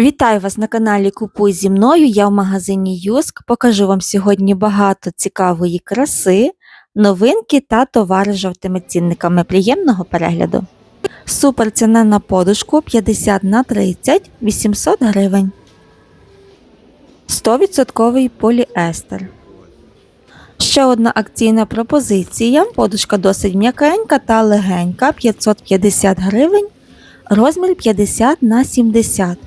Вітаю вас на каналі Купуй зі мною. Я в магазині Юск. Покажу вам сьогодні багато цікавої краси, новинки та товари з жовтими цінниками. Приємного перегляду. Супер ціна на подушку 50 на 30 800 гривень. 100% поліестер. Ще одна акційна пропозиція. Подушка досить м'якенька та легенька 550 гривень. Розмір 50 на 70.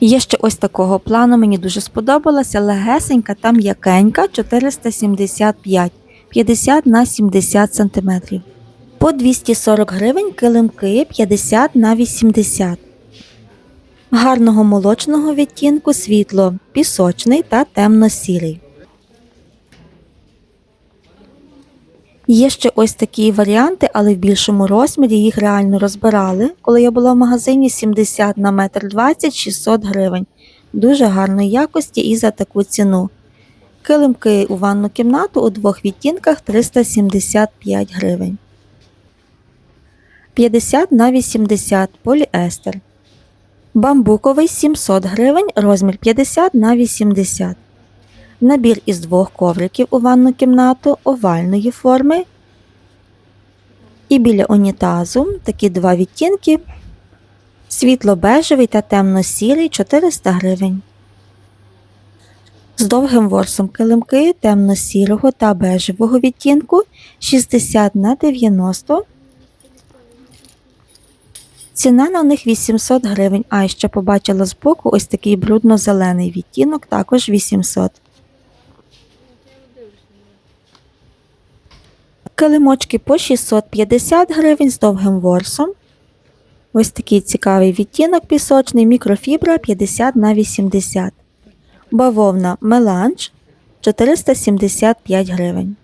Є ще ось такого плану, мені дуже сподобалася легесенька та м'якенька 475 50 на 70 см. По 240 гривень килимки 50 на 80 Гарного молочного відтінку світло пісочний та темно-сірий. Є ще ось такі варіанти, але в більшому розмірі їх реально розбирали. Коли я була в магазині 70 на 1,20 м 600 гривень. Дуже гарної якості і за таку ціну. Килимки у ванну кімнату у двох відтінках 375 гривень. 50 на 80 поліестер. Бамбуковий 700 гривень, розмір 50 на 80 Набір із двох ковриків у ванну кімнату овальної форми. І біля унітазу такі два відтінки світло-бежевий та темно-сірий 400 гривень. З довгим ворсом килимки темно-сірого та бежевого відтінку 60 на 90 Ціна на них 800 гривень, а ще побачила збоку ось такий брудно-зелений відтінок, також 800 Килимочки по 650 гривень з довгим ворсом. Ось такий цікавий відтінок пісочний, мікрофібра 50 на 80 Бавовна меланж 475 гривень.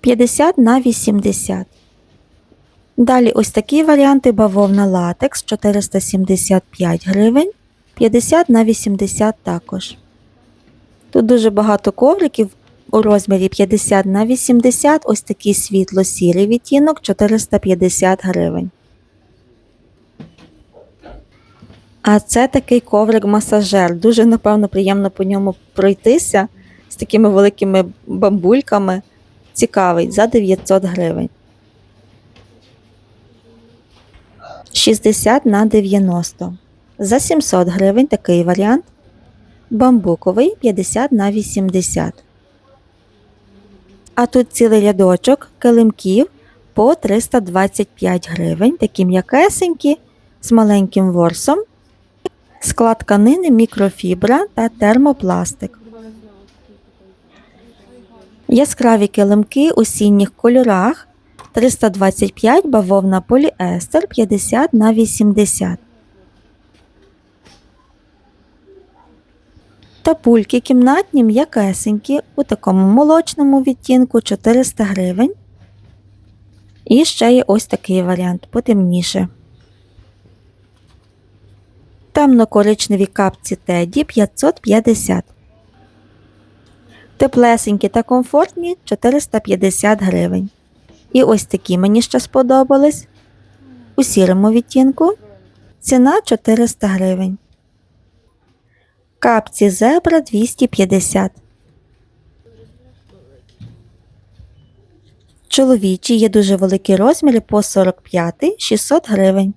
50 на 80 Далі ось такі варіанти бавовна латекс 475 гривень, 50 на 80 також. Тут дуже багато ковриків у розмірі 50 на 80 ось такий світло-сірий відтінок 450 гривень. А це такий коврик-масажер. Дуже, напевно, приємно по ньому пройтися з такими великими бамбульками. Цікавий за 900 гривень. 60 на 90. За 700 гривень такий варіант. Бамбуковий 50 на 80. А тут цілий рядочок килимків по 325 гривень, такі м'якесенькі, з маленьким ворсом, склад тканини, мікрофібра та термопластик. Яскраві килимки у сінніх кольорах 325 бавовна поліестер 50 на 80. Та пульки кімнатні м'якесенькі у такому молочному відтінку 400 гривень. І ще є ось такий варіант потемніше. Темно-коричневі капці Теді 550. Теплесенькі та комфортні 450 гривень. І ось такі мені ще сподобались. У сірому відтінку. Ціна 400 гривень. Капці зебра 250. Чоловічі є дуже великі розміри по 45 600 гривень.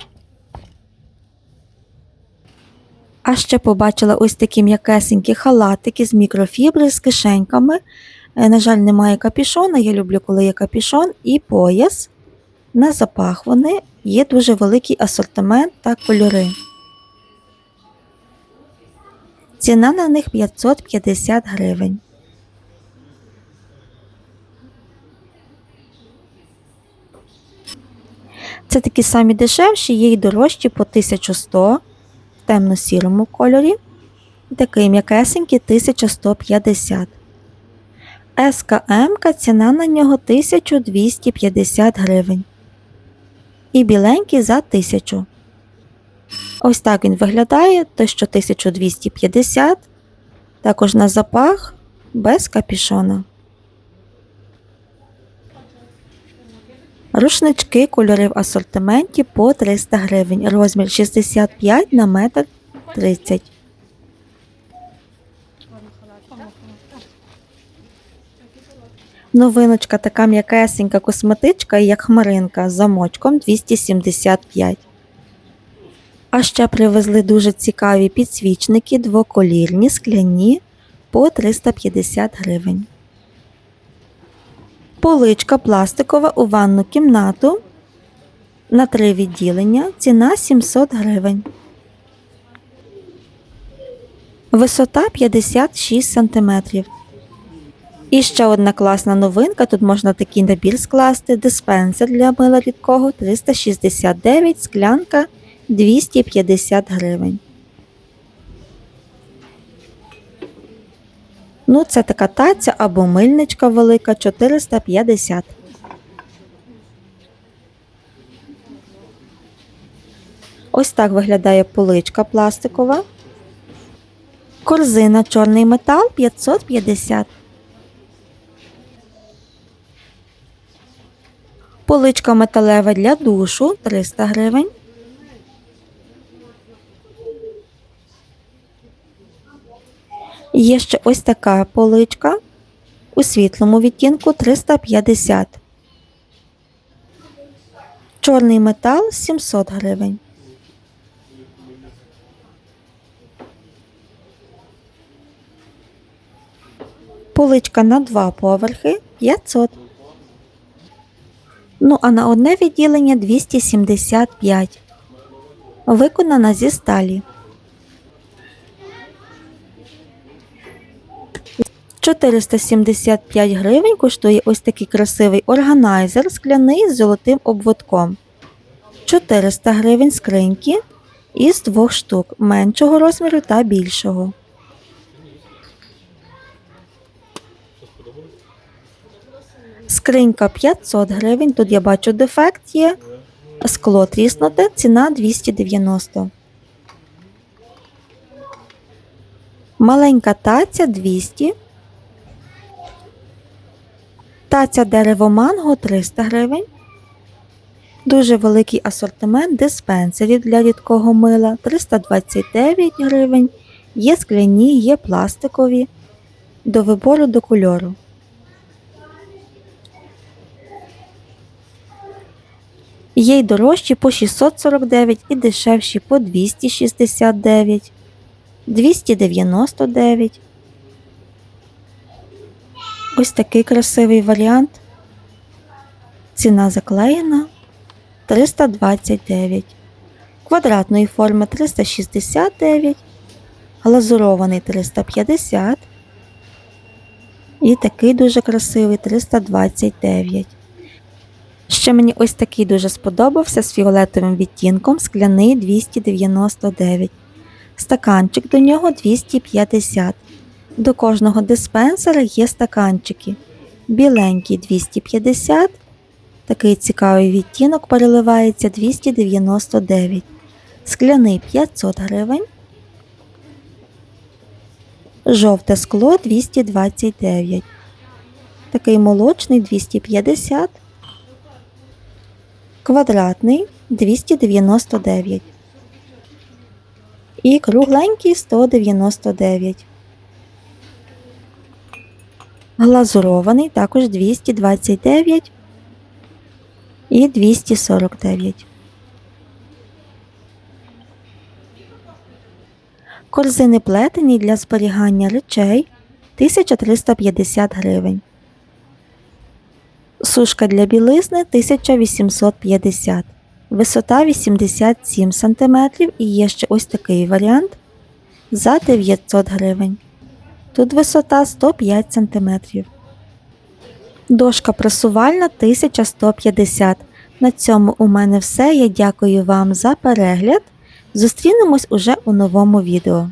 А ще побачила ось такі м'якесенькі халатики з мікрофібри з кишеньками. Е, На жаль, немає капішона. Я люблю, коли є капішон і пояс. На запах вони є дуже великий асортимент та кольори. Ціна на них 550 гривень. Це такі самі дешевші, є й дорожчі по 1100 в темно-сірому кольорі. Такий м'якесенький 1150. СКМ ціна на нього 1250 гривень. І біленький за 1000. Ось так він виглядає, те, що 1250, також на запах без капішона. Рушнички кольори в асортименті по 300 гривень. Розмір 65 на метр 30. Новиночка така м'якесенька косметичка, як хмаринка з замочком 275. А ще привезли дуже цікаві підсвічники двоколірні, скляні по 350 гривень. Поличка пластикова у ванну кімнату на три відділення. Ціна 700 гривень. Висота 56 см. І ще одна класна новинка. Тут можна такий набір скласти. Диспенсер для мила рідкого 369, склянка 250 гривень. Ну, це така таця або мильничка велика 450. Ось так виглядає поличка пластикова. Корзина чорний метал 550. Поличка металева для душу 300 гривень. Є ще ось така поличка у світлому відтінку 350. Чорний метал 700 гривень. Поличка на два поверхи 500. Ну, а на одне відділення 275. Виконана зі сталі. 475 гривень коштує ось такий красивий органайзер скляний з золотим обводком. 400 гривень скриньки із двох штук меншого розміру та більшого. Скринька 500 гривень. Тут я бачу дефект є. Скло тріснуте, ціна 290. Маленька таця 200. Таця дерево манго 300 гривень. Дуже великий асортимент диспенсерів для рідкого мила 329 гривень. Є скляні, є пластикові. До вибору до кольору. Є й дорожчі по 649 і дешевші по 269, 299. Ось такий красивий варіант. Ціна заклеєна 329. Квадратної форми 369, глазурований 350. І такий дуже красивий 329. Ще мені ось такий дуже сподобався з фіолетовим відтінком скляний 299. Стаканчик до нього 250. До кожного диспенсера є стаканчики. Біленький 250. Такий цікавий відтінок переливається 299. Скляний 500 гривень. Жовте скло 229. Такий молочний 250. Квадратний 299. І кругленький 199. Глазурований також 229 і 249. Корзини плетені для зберігання речей 1350 гривень. Сушка для білизни 1850 Висота 87 см і є ще ось такий варіант за 900 гривень. Тут висота 105 см. Дошка пресувальна 1150 На цьому у мене все. Я дякую вам за перегляд. Зустрінемось уже у новому відео.